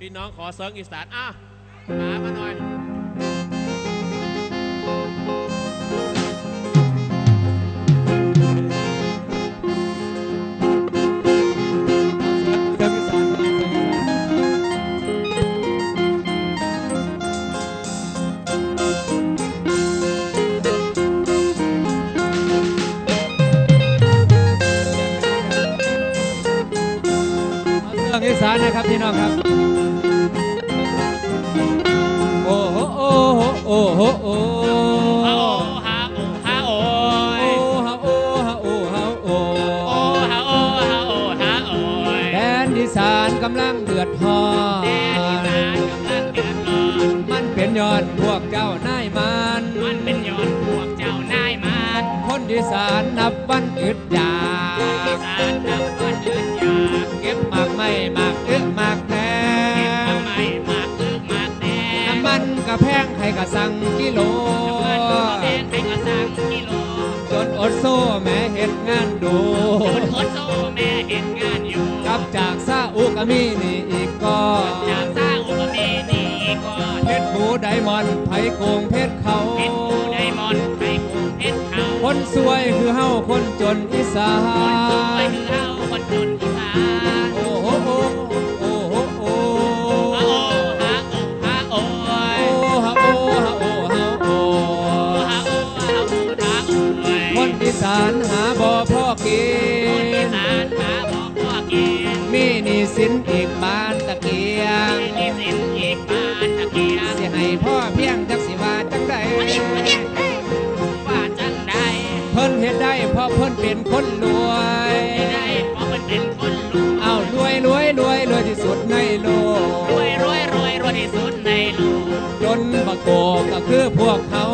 พี่น้องขอเซิร์งอีสานอะหามาหน่อยเรื่องอีสานนะครับพี่น้องครับ โหโอ้โหโอ้ฮาโอฮาโอฮาโอโอ้ฮะโอ้ฮะโอ้ฮะโอ้โอฮาโอฮาโอฮาโอแดนอีสานกำลังเดือดฮอแดนอีสานกำลังเดือดร้อมันเป็นยอดพวกเจ้านายมันมันเป็นยอดพวกเจ้านายมันคนอีสานนับวันอึดยาอีสานนับ กระแพงใครก็สั่งกิโลมันก็แพงให้ก็สั่งกิโลจนอดโซ่แม่เห็ดงานดู จนอดโซ่แม่เห็นงานอยู่ กลับจากซาอุกามีนี่อีกก่อน อีนสานหาบ่พอกินมีหนี่สินอีกบานตะเกียงมีสินอีกบ้านตะเกียงสิให้พ่อเพียงจักสิว่าจังใดว่าจังได้เพิ่นเฮ็ดได้เพราะเพิ่นเป็นคนรวยไม่ได้เพราะมันเป็นคนรวยเอารวยรวยรวยรวยที่สุดในโลรวยกรวยรวยรวยที่สุดในโลกจนบักโกก็คือพวกเขา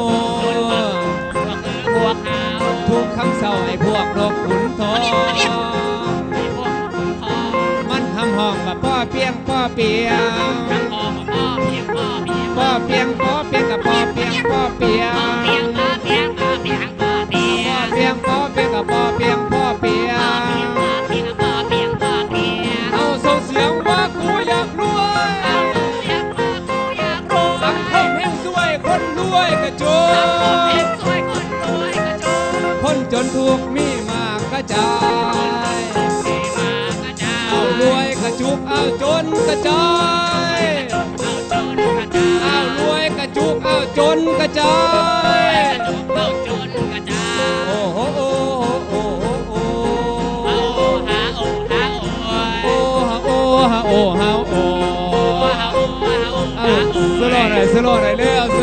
พียงพ่อเปียงพ่อเปียงกับพ่อเปียงพ่อเปียงพ่อเพียงพ่อเพียงพ่อเพียงพ่อเพียพ่องเปียงพ่อเปียงกับพ่อเปียงพ่อเปียงงพ่อเพียงพ่อเพียงพ่อเพียงเอาส่งเสียงว่ากูอยากรวยเอาเสียงพ่อกูอยากรวยสังคมแห่งสวยคนรวยกระโจสังคมนเป็นสวยคนรวยกระโจนคนจนถูกมีมากกระจายมีมากระจายเอารวยกระจุกเอาจนกระจาย ระจายเอาจนกระจายโอ้โหโอ้โหโอ้โหโอ้เอาหาโอหาโอโอ้ฮาโอ้ฮาโอ้ฮาโอ้หาโอหาโอเอาสโลว์หน่อยสโลว์หน่อยเร็วส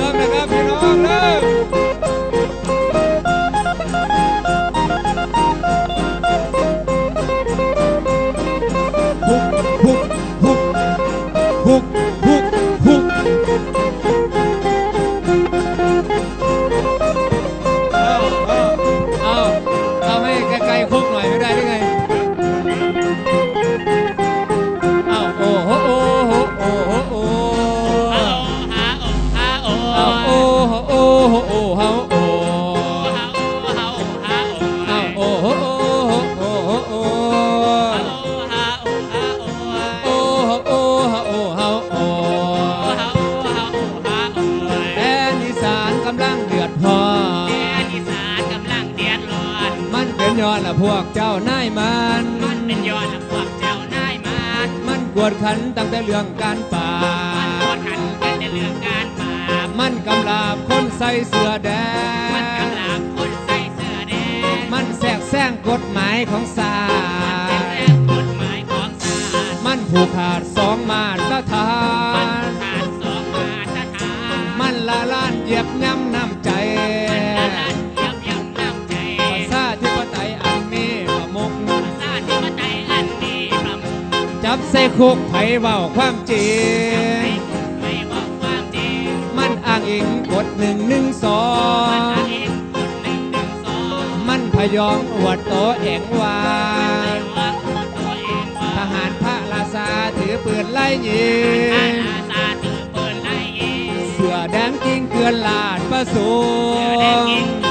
ละพวกเจ้านายมัน มันเป็นยอดพวกเจ้านายมัน มันกวดขันตั้งแต่เรื่องการป่ามันโคตรหันกันในเรื่องการปราบมันกำลาบคนใส่เสื้อแดมันงกำลังคนใส่เสื้อแดง มันแทรกแซงกฎหมายของศาเป็นลเรื่องกฎหมายของศาลมันผูกขาด จับใส่คุกไผเว้าความจริงไม่บอกความจริงมันอ้างอิงกฎหนึ่งหนึ่งสอมันงอ้างอิงกฎหนึ่งหนึ่งสองมันพยองอวดโตเองว่าไม่ว่าตัวเองว่าทหารพระราชาถือปืนไล่ยิอางอาซาถือปืนไล่ยิงเสือแดงกิ้งเกลือนลาดประสูเสือแดง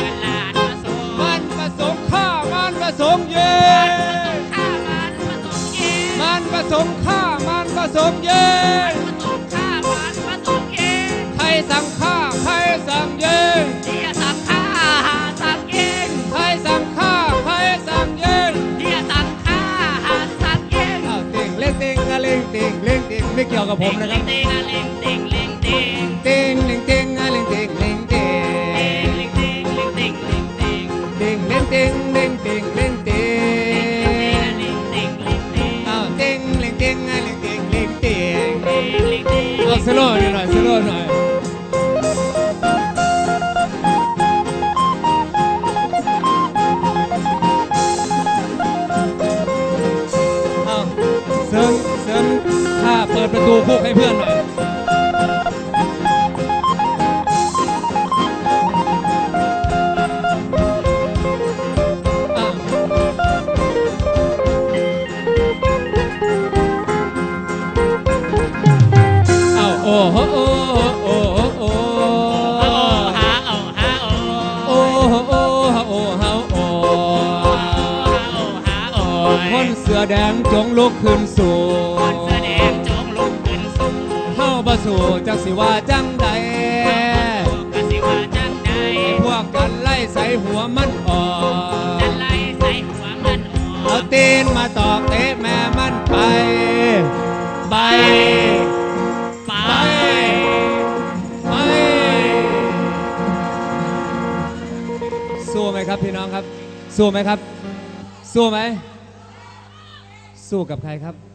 สงค์เย่ข้ามันมาสูงยิงมันประสงค์ฆ่ามันประผสมเย็นผสมข้ามันผสมเย็นใครสั่งข้าใครสั่งเย็นเดียสั่งข้าหาสั่งเย็นใครสั่งข้าใครสั่งเย็นเดียสั่งข้าหาสั่งเย็นอ้าวติงเล่งติงอะเล่งติงเล่งติงไม่เกี่ยวกับผมนะครับเต็งอะเล็งเต็งเล็งเต็งติงเล่งติงอะเล่งติงเล่งติงเต็งเล็งเต็งเล็งเต็งเล็งเต็งติงเล่งติงเล่งติงเล่งติง เสริมเสริมถ้าเปิดประตูคุกให้เพื่อนหน่อย คนเสือแดงจงลุกขึ้นสู่คนแสดงจงลุกขึ้นสู่เฮาบ่สู่จักสิว่าจังใดกสิว่าจังใดพวกกันไล่ใส่หัวมันออจะกไล่ใส่หัวมันออเอากตีนมาตอกเตะแม่มันไปไปไปไปสู้ไหมครับพี่น้องครับสู้ไหมครับสู้ไหม สู้กับใครครับ